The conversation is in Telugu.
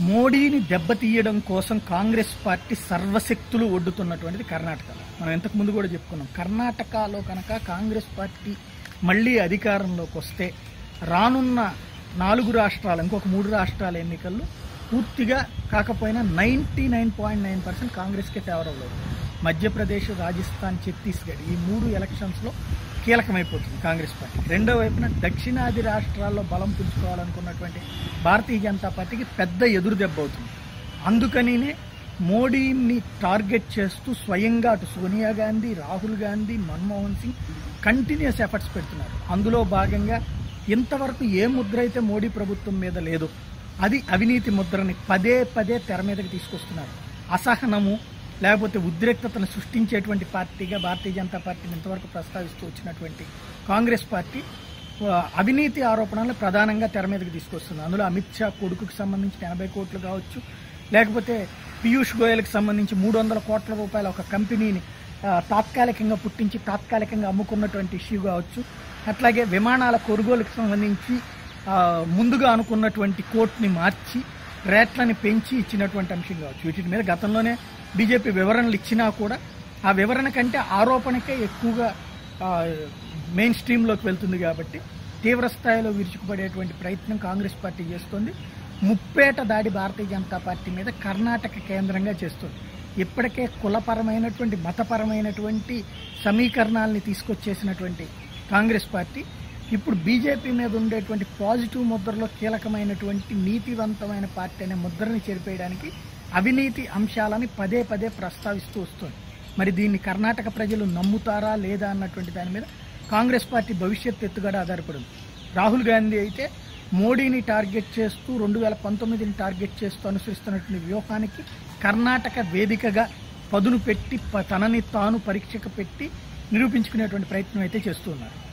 మోడీని దెబ్బతీయడం కోసం కాంగ్రెస్ పార్టీ సర్వశక్తులు ఒడ్డుతున్నటువంటిది కర్ణాటకలో మనం ఇంతకు ముందు కూడా చెప్పుకున్నాం. కర్ణాటకలో కనుక కాంగ్రెస్ పార్టీ మళ్ళీ అధికారంలోకి వస్తే రానున్న నాలుగు రాష్ట్రాలు ఇంకొక మూడు రాష్ట్రాల ఎన్నికల్లో పూర్తిగా కాకపోయినా ninety nine point nine percent కాంగ్రెస్కే favourable అవుతుంది మధ్యప్రదేశ్ రాజస్థాన్ ఛత్తీస్గఢ్ ఈ మూడు ఎలక్షన్స్లో కీలకమైపోతుంది కాంగ్రెస్ పార్టీ. రెండో వైపున దక్షిణాది రాష్ట్రాల్లో బలం పుంజుకోవాలనుకున్నటువంటి భారతీయ జనతా పార్టీకి పెద్ద ఎదురు దెబ్బ అవుతుంది. అందుకనినే మోడీని టార్గెట్ చేస్తూ స్వయంగా అటు సోనియా గాంధీ రాహుల్ గాంధీ మన్మోహన్ సింగ్ కంటిన్యూస్ ఎఫర్ట్స్ పెడుతున్నారు. అందులో భాగంగా ఇంతవరకు ఏ ముద్ర అయితే మోడీ ప్రభుత్వం మీద లేదో అది అవినీతి ముద్రని పదే పదే తెర మీదకి తీసుకొస్తున్నారు. అసహనము లేకపోతే ఉద్రిక్తతను సృష్టించేటువంటి పార్టీగా భారతీయ జనతా పార్టీని ఇంతవరకు ప్రస్తావిస్తూ వచ్చినటువంటి కాంగ్రెస్ పార్టీ అవినీతి ఆరోపణలు ప్రధానంగా తెర మీదకి తీసుకొస్తుంది. అందులో అమిత్ షా కొడుకుకి సంబంధించిన ఎనభై కోట్లు కావచ్చు లేకపోతే పీయూష్ గోయల్కి సంబంధించి మూడు వందల కోట్ల రూపాయల ఒక కంపెనీని తాత్కాలికంగా పుట్టించి తాత్కాలికంగా అమ్ముకున్నటువంటి ఇష్యూ కావచ్చు అట్లాగే విమానాల కొనుగోలుకు సంబంధించి ముందుగా అనుకున్నటువంటి కోర్టుని మార్చి రేట్లని పెంచి ఇచ్చినటువంటి అంశం కావచ్చు. వీటి మీద గతంలోనే బీజేపీ వివరణలు ఇచ్చినా కూడా ఆ వివరణ కంటే ఆరోపణకే ఎక్కువగా మెయిన్ స్ట్రీమ్లోకి వెళ్తుంది కాబట్టి తీవ్ర స్థాయిలో విరుచుకుపడేటువంటి ప్రయత్నం కాంగ్రెస్ పార్టీ చేస్తోంది. ముప్పేట దాడి భారతీయ జనతా పార్టీ మీద కర్ణాటక కేంద్రంగా చేస్తుంది. ఇప్పటికే కులపరమైనటువంటి మతపరమైనటువంటి సమీకరణాలని తీసుకొచ్చేసినటువంటి కాంగ్రెస్ పార్టీ ఇప్పుడు బీజేపీ మీద ఉండేటువంటి పాజిటివ్ ముద్రలో కీలకమైనటువంటి నీతివంతమైన పార్టీ అనే ముద్రని చెరిపేయడానికి అవినీతి అంశాలని పదే పదే ప్రస్తావిస్తూ వస్తుంది. మరి దీన్ని కర్ణాటక ప్రజలు నమ్ముతారా లేదా అన్నటువంటి దాని మీద కాంగ్రెస్ పార్టీ భవిష్యత్ ఎత్తుగడ ఆధారపడింది. రాహుల్ గాంధీ అయితే మోడీని టార్గెట్ చేస్తూ రెండు వేల పంతొమ్మిదిని టార్గెట్ చేస్తూ అనుసరిస్తున్నటువంటి వ్యూహానికి కర్ణాటక వేదికగా పదును పెట్టి ప- తనని తాను పరీక్షకు పెట్టి నిరూపించుకునేటువంటి ప్రయత్నం అయితే చేస్తున్నారు